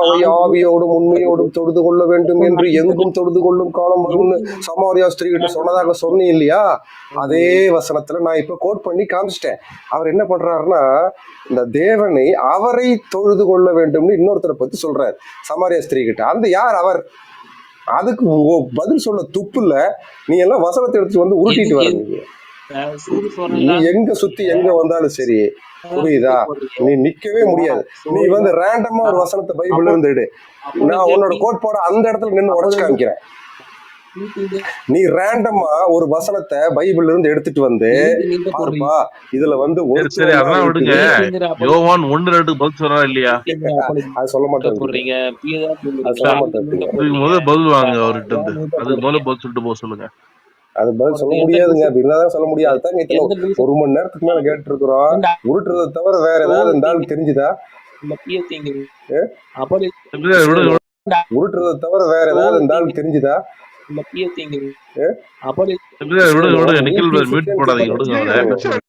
அவரை ஆவியோடும் உண்மையோடும் தொழுது கொள்ள வேண்டும் என்று எங்கும் தொழுது கொள்ளும் காலம் வரும்னு சமாரியா ஸ்திரீ கிட்ட சொன்னதாக சொன்னீங்க இல்லையா அதே வசனத்துல நான் இப்ப கோட் பண்ணி காமிச்சிட்டேன். அவர் என்ன பண்றாருன்னா இந்த தேவனை அவரை தொழுது கொள்ள வேண்டும்னு இன்னொருத்தரை பத்தி சொல்றாரு. சமாரியா ஸ்திரீ கிட்ட அந்த யார் அவர்? அதுக்கு பதில் சொல்ல துப்பு இல்ல. நீ எல்லாம் வசனத்தை எடுத்து வந்து உருட்டிட்டு வர நீங்க. அஹ் சூடு நீ எங்க சுத்தி எங்க வந்தாலும் சரி புரியுதா? நீ நிக்கவே முடியாது. நீ வந்து ரேண்டமா ஒரு வசனத்தை பைபிள்ல இருந்து எடு. நான் உன்னோட கோட்பாட அந்த இடத்துல நின்னு உடச்சு காமிக்கிறேன். நீ ரேண்டமா ஒரு வசனத்தை பைபிள்ல இருந்து எடுத்துட்டு வந்து பாருப்பா இதுல வந்து ஒரு சரி அதெல்லாம் விடுங்க. யோவான் ஒன்று ரெண்டு பதில் சொல்றா இல்லையா? அது சொல்ல மாட்டேன். போடுறீங்க. பியதா அது சொல்ல மாட்டேன். அதுக்கு முதல்ல பதில் வாங்க அவர்கிட்ட இருந்து. அதுக்கு முதல்ல பதில் சொல்லிட்டு போக சொல்லுங்க. அது பதில் சொல்ல முடியாதுங்க அப்படி சொல்ல முடியாது அதுதான் இத்தனை ஒரு மணி நேரத்துக்கு மேல கேட்டு இருக்கிறோம் உருட்டுறதை தவிர வேற ஏதாவது இருந்தாலும் தெரிஞ்சுதா உருட்டுறதை தவிர வேற ஏதாவது இருந்தாலும் தெரிஞ்சுதா? அப்படி விடுங்க, விடுங்க நிக்கல் மியூட் போடாதீங்க விடுங்க